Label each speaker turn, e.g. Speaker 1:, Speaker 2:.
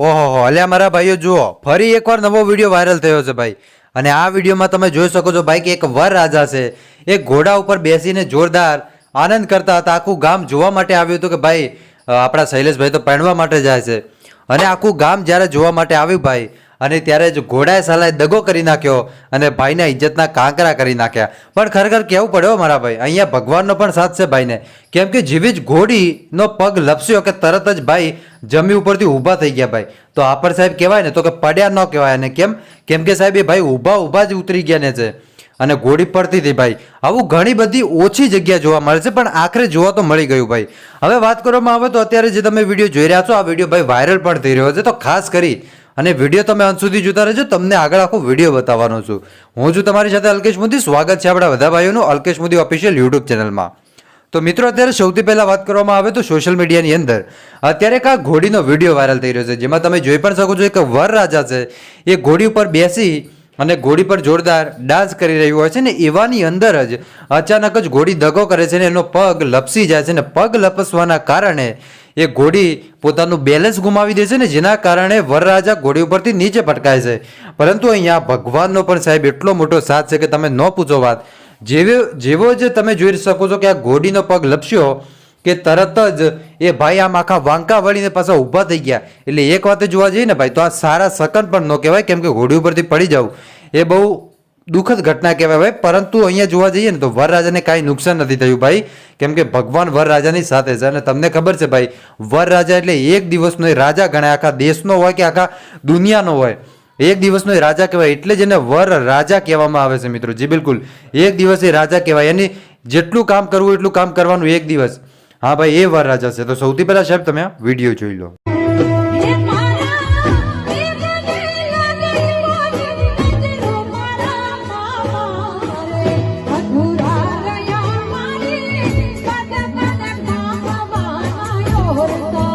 Speaker 1: ઓહો, અલ્યા મારા ભાઈઓ, જુઓ, ફરી એકવાર નવો વીડિયો વાયરલ થયો છે ભાઈ. અને આ વિડીયોમાં તમે જોઈ શકો છો ભાઈ કે એક વર રાજા છે. એ ઘોડા ઉપર બેસીને જોરદાર આનંદ કરતા હતા. આખું ગામ જોવા માટે આવ્યું હતું કે ભાઈ આપણા શૈલેષભાઈ તો પહેણવા માટે જાય છે. અને આખું ગામ જ્યારે જોવા માટે આવ્યું ભાઈ અને ત્યારે જ ઘોડાએ સાલાએ દગો કરી નાખ્યો અને ભાઈના ઇજ્જતના કાંકરા કરી નાખ્યા. પણ ખરેખર કેવું પડ્યો મારા ભાઈ? અહીંયા ભગવાનનો પણ સાથ છે ભાઈને. કેમ કે જેવી જ ઘોડીનો પગ લપસ્યો કે તરત જ ભાઈ જમી ઉપરથી ઊભા થઈ ગયા ભાઈ. તો આપર સાહેબ કહેવાય ને, તો કે પડ્યા ન કહેવાય. અને કેમ? કેમ કે સાહેબ એ ભાઈ ઊભા ઊભા જ ઉતરી ગયા ને છે. અને ઘોડી પડતી હતી ભાઈ. આવું ઘણી બધી ઓછી જગ્યા જોવા મળે છે, પણ આખરે જોવા તો મળી ગયું ભાઈ. હવે વાત કરવામાં આવે તો અત્યારે જે તમે વીડિયો જોઈ રહ્યા છો, આ વીડિયો ભાઈ વાયરલ પણ થઈ રહ્યો છે. તો ખાસ કરી અને વીડિયો તમે અંત સુધી જોતા રહેજો. તમને આગળ આખો વીડિયો બતાવવાનો છું. હું છું તમારી સાથે અલ્કેશ મોદી. સ્વાગત છે આપણા બધા ભાઈઓનું અલ્કેશ મોદી ઓફિશિયલ યુટ્યુબ ચેનલમાં તો મિત્રો, અત્યારે સૌથી પહેલાં વાત કરવામાં આવે તો સોશિયલ મીડિયાની અંદર. અત્યારે એક આ ઘોડીનો વીડિયો વાયરલ થઈ રહ્યો છે. જેમાં તમે જોઈ પણ શકો છો એક વર રાજા છે. એ ઘોડી ઉપર બેસી અને ઘોડી પર જોરદાર ડાન્સ કરી રહ્યું હોય છે ને એવાની અંદર જ અચાનક જ ઘોડી દગો કરે છે ને એનો પગ લપસી જાય છે ને પગ લપસવાના કારણે એ ઘોડી પોતાનું બેલેન્સ ગુમાવી દે છે ને, જેના કારણે વરરાજા ઘોડી ઉપરથી નીચે ભટકાય છે. પરંતુ અહીંયા ભગવાનનો પણ સાહેબ એટલો મોટો સાથ છે કે તમે ન પૂછો વાત. જેવો જેવો જ તમે જોઈ શકો છો કે આ ઘોડીનો પગ લપસ્યો કે તરત જ એ ભાઈ આમ આખા વાંકા વળીને પાછા ઊભા થઈ ગયા. એટલે એક વાતે જોવા જઈએ ને ભાઈ, તો આ સારા સકન પણ ન કહેવાય, કેમ કે ઘોડી ઉપરથી પડી જવું એ બહુ દુઃખદ ઘટના કહેવાય ભાઈ. પરંતુ અહીંયા જોવા જઈએ ને તો વરરાજાને કાંઈ નુકસાન નથી થયું ભાઈ. કેમ કે ભગવાન વરરાજાની સાથે છે અને તમને ખબર છે ભાઈ, વરરાજા એટલે એક દિવસનો એ રાજા ગણાય. આખા દેશનો હોય કે આખા દુનિયાનો હોય. એક દિવસનો એ રાજા કહેવાય એટલે જ એને વર રાજા કહેવામાં આવે છે મિત્રો. જી બિલકુલ. એક દિવસ એ રાજા કહેવાય. એની જેટલું કામ કરવું એટલું કામ કરવાનું એક દિવસ. હા ભાઈ, એ વર રાજા છે. તો સૌથી પહેલાં સાહેબ તમે વીડિયો જોઈ લો.